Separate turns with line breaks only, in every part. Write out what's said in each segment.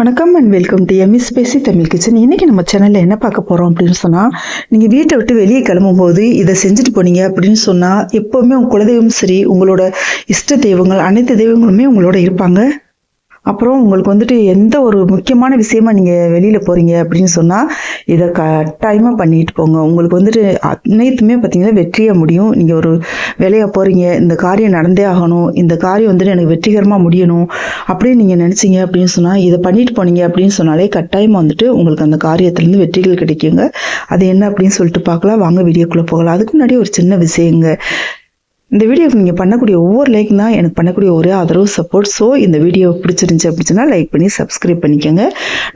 வணக்கம் and welcome to EMIS பேசி Tamil kitchen இன்றைக்கி நம்ம சேனலில் என்ன பார்க்க போகிறோம் அப்படின்னு சொன்னால் நீங்கள் வீட்டை விட்டு வெளியே கிளம்பும்போது இதை செஞ்சுட்டு போனீங்க அப்படின்னு சொன்னால் எப்போவுமே உங்கள் குலதெய்வம் சரி உங்களோட இஷ்ட தெய்வங்கள் அனைத்து தெய்வங்களுமே உங்களோட இருப்பாங்க. அப்புறம் உங்களுக்கு வந்துட்டு எந்த ஒரு முக்கியமான விஷயமா நீங்கள் வெளியில் போகிறீங்க அப்படின்னு சொன்னால் இதை கட்டாயமாக பண்ணிட்டு போங்க. உங்களுக்கு வந்துட்டு அனைத்துமே பார்த்தீங்கன்னா வெற்றியாக முடியும். நீங்கள் ஒரு வேலையாக போகிறீங்க இந்த காரியம் நடந்தே ஆகணும் இந்த காரியம் வந்துட்டு எனக்கு வெற்றிகரமாக முடியணும் அப்படின்னு நீங்கள் நினச்சிங்க அப்படின்னு சொன்னால் இதை பண்ணிட்டு போனீங்க அப்படின்னு சொன்னாலே கட்டாயமாக வந்துட்டு உங்களுக்கு அந்த காரியத்துலேருந்து வெற்றிகள் கிடைக்குங்க. அது என்ன அப்படின்னு சொல்லிட்டு பார்க்கலாம். வாங்க வீடியோக்குள்ளே போகலாம். அதுக்கு முன்னாடி ஒரு சின்ன விஷயங்க. இந்த வீடியோக்கு நீங்கள் பண்ணக்கூடிய ஒவ்வொரு லைக் தான் எனக்கு பண்ணக்கூடிய ஒரே ஆதரவு சப்போர்ட் ஸோ இந்த வீடியோ பிடிச்சிருந்துச்சி அப்படின்னா லைக் பண்ணி சப்ஸ்கிரைப் பண்ணிக்கோங்க.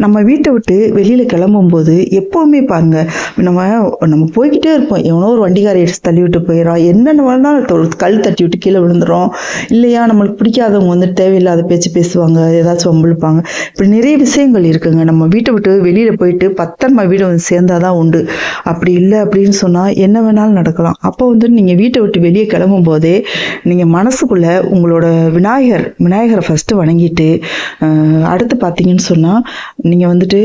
நம்ம வீட்டை விட்டு வெளியில் கிளம்பும்போது எப்போவுமே பாருங்க நம்ம நம்ம போய்கிட்டே இருப்போம். எவனோ ஒரு வண்டிக்காரை எடுத்து தள்ளி விட்டு போயிடறோம் என்னென்ன வேணாலும் கல் தட்டி விட்டு கீழே விழுந்துரும் இல்லையா நம்மளுக்கு பிடிக்காதவங்க வந்து தேவையில்லாத பேச்சு பேசுவாங்க ஏதாச்சும் வம்பிழுப்பாங்க. இப்படி நிறைய விஷயங்கள் இருக்குங்க. நம்ம வீட்டை விட்டு வெளியில் போயிட்டு பத்திரமா வீடு வந்து சேர்ந்தாதான் உண்டு. அப்படி இல்லை அப்படின்னு சொன்னால் என்ன வேணாலும் நடக்கலாம். அப்போ வந்து நீங்கள் வீட்டை விட்டு வெளியே கிளம்பும் போதே நீங்கள் மனசுக்குள்ளே உங்களோட விநாயகர் விநாயகரை ஃபஸ்ட்டு வணங்கிட்டு அடுத்து பார்த்தீங்கன்னு சொன்னால் நீங்கள் வந்துட்டு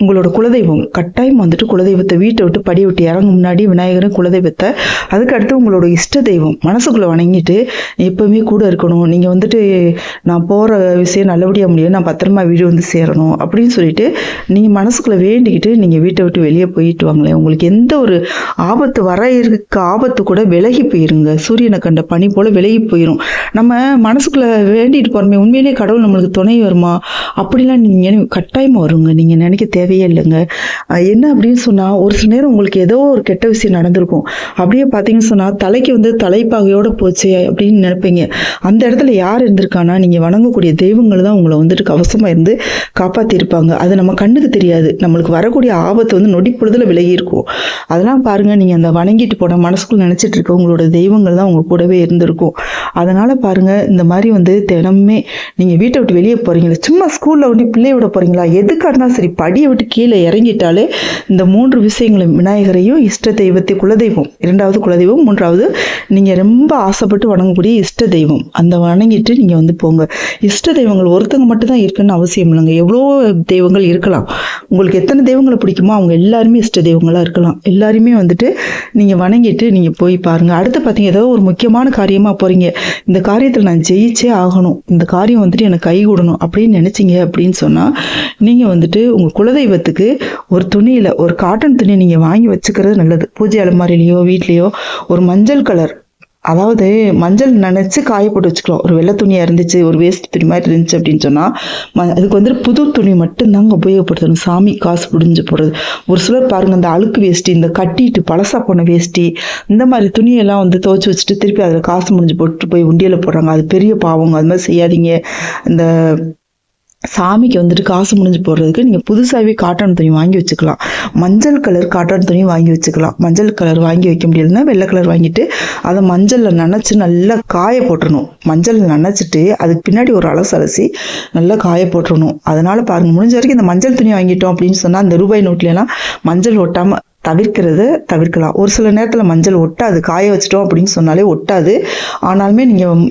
உங்களோட குலதெய்வம் கட்டாயம் வந்துட்டு குலதெய்வத்தை வீட்டை விட்டு படி விட்டு இறங்க முன்னாடி விநாயகரும் குலதெய்வத்தை அதுக்கு அடுத்து உங்களோட இஷ்ட தெய்வம் மனசுக்குள்ளே வணங்கிட்டு எப்பவுமே கூட இருக்கணும். நீங்கள் வந்துட்டு நான் போகிற விஷயம் நல்லபடியாக முடியும் நான் பத்திரமா வீடு வந்து சேரணும் அப்படின்னு சொல்லிட்டு நீங்கள் மனசுக்குள்ளே வேண்டிக்கிட்டு நீங்கள் வீட்டை விட்டு வெளியே போயிட்டு வாங்களேன். உங்களுக்கு எந்த ஒரு ஆபத்து வர இருக்க ஆபத்து கூட விலகி போயிருங்க. சூரியனை கண்ட பனி போல் விலகி போயிடும் நம்ம மனசுக்குள்ளே வேண்டிட்டு போகிறோமே உண்மையிலேயே கடவுள் நம்மளுக்கு துணை வருமா? அப்படிலாம் நீங்கள் கட்டாயமாக வருங்க. நீங்கள் நினைக்க தேவை தேவையே இல்லைங்க. என்ன அப்படின்னு சொன்னால் ஒரு சில நேரம் உங்களுக்கு ஏதோ ஒரு கெட்ட விஷயம் நடந்திருக்கும். அப்படியே பார்த்தீங்கன்னு சொன்னால் தலைக்கு வந்து தலைப்பாகையோடு போச்சு அப்படின்னு நினைப்பீங்க. அந்த இடத்துல யார் இருந்திருக்கானா நீங்கள் வணங்கக்கூடிய தெய்வங்கள் தான் உங்களை வந்துட்டு கவசமாக இருந்து காப்பாற்றிருப்பாங்க அது நம்ம கண்ணுக்கு தெரியாது. நம்மளுக்கு வரக்கூடிய ஆபத்து வந்து நொடி விலகி இருக்கும். அதெல்லாம் பாருங்கள் நீங்கள் அந்த வணங்கிட்டு போன மனசுக்குள்ள நினச்சிட்டு இருக்க உங்களோட தெய்வங்கள் தான் உங்க கூடவே இருந்திருக்கும். அதனால் பாருங்கள் இந்த மாதிரி வந்து தினமே நீங்கள் வீட்டை விட்டு வெளியே போகிறீங்களா சும்மா ஸ்கூலில் வந்து பிள்ளைய விட போகிறீங்களா எதுக்காக இருந்தாலும் சரி படியை விட்டு கீழே இறங்கிட்டாலே இந்த மூன்று விஷயங்களும் விநாயகரையும் இஷ்ட தெய்வத்தை குலதெய்வம் இரண்டாவது குலதெய்வம் மூன்றாவது நீங்கள் ரொம்ப ஆசைப்பட்டு வணங்கக்கூடிய இஷ்ட தெய்வம். அந்த வணங்கிட்டு நீங்கள் வந்து போங்க. இஷ்ட தெய்வங்கள் ஒருத்தங்க மட்டும் தான் இருக்குன்னு அவசியம் இல்லைங்க. எவ்வளோ தெய்வங்கள் இருக்கலாம். உங்களுக்கு எத்தனை தெய்வங்களை பிடிக்குமோ அவங்க எல்லாருமே இஷ்ட தெய்வங்களாக இருக்கலாம். எல்லாருமே வந்துட்டு நீங்கள் வணங்கிட்டு நீங்கள் போய் பாருங்கள் அடுத்து பார்த்தீங்க ஏதோ ஒரு முக்கியமான காரியமாக போகிறீங்க இந்த காரியத்தில் நான் ஜெயிச்சே ஆகணும். இந்த காரியம் வந்துட்டு எனக்கு கைகூடணும் அப்படின்னு நினச்சிங்க அப்படின்னு சொன்னால் நீங்கள் வந்துட்டு உங்கள் குலதெய்வத்துக்கு ஒரு துணியில் ஒரு காட்டன் துணி நீங்கள் வாங்கி வச்சுக்கிறது நல்லது. பூஜை அலமாரிலேயோ வீட்லேயோ ஒரு மஞ்சள் கலர் அதாவது மஞ்சள் நினச்சி காய போட்டு வச்சுக்கலாம். ஒரு வெள்ளை துணியாக இருந்துச்சு ஒரு வேஸ்ட் துணி மாதிரி இருந்துச்சு அப்படின்னு சொன்னால் ம அதுக்கு வந்துட்டு புது துணி மட்டும்தாங்க உபயோகப்படுத்தணும் சாமி காசு முடிஞ்சு போடுறது ஒரு சிலர் பாருங்க இந்த அழுக்கு வேஷ்டி இந்த கட்டிட்டு பழசா போன வேஷ்டி இந்த மாதிரி துணியெல்லாம் வந்து துவச்சி வச்சுட்டு திருப்பி அதில் காசு முடிஞ்சு போட்டு போய் உண்டியில் போடுறாங்க. அது பெரிய பாவங்க. அது மாதிரி செய்யாதீங்க. இந்த சாமிக்கு வந்துட்டு காசு முடிஞ்சு போடுறதுக்கு நீங்கள் புதுசாகவே காட்டன் துணி வாங்கி வச்சுக்கலாம். மஞ்சள் கலர் காட்டன் துணி வாங்கி வச்சுக்கலாம். மஞ்சள் கலர் வாங்கி வைக்க முடியலன்னா வெள்ளை கலர் வாங்கிட்டு அதை மஞ்சளில் நனைச்சு நல்லா காய போட்டுடணும் மஞ்சள் நனைச்சிட்டு அதுக்கு பின்னாடி ஒரு அலசு அலசி நல்லா காய போட்டுடணும் அதனால பாருங்கள் முடிஞ்ச வரைக்கும் இந்த மஞ்சள் துணி வாங்கிட்டோம் அப்படின்னு சொன்னால் அந்த ரூபாய் நோட்லாம் மஞ்சள் ஒட்டாமல் தவிர்க்கிறத தவிர்க்கலாம். ஒரு சில நேரத்தில் மஞ்சள் ஒட்டாது. காய வச்சிட்டோம் அப்படின்னு சொன்னாலே ஒட்டாது. ஆனாலுமே நீங்கள்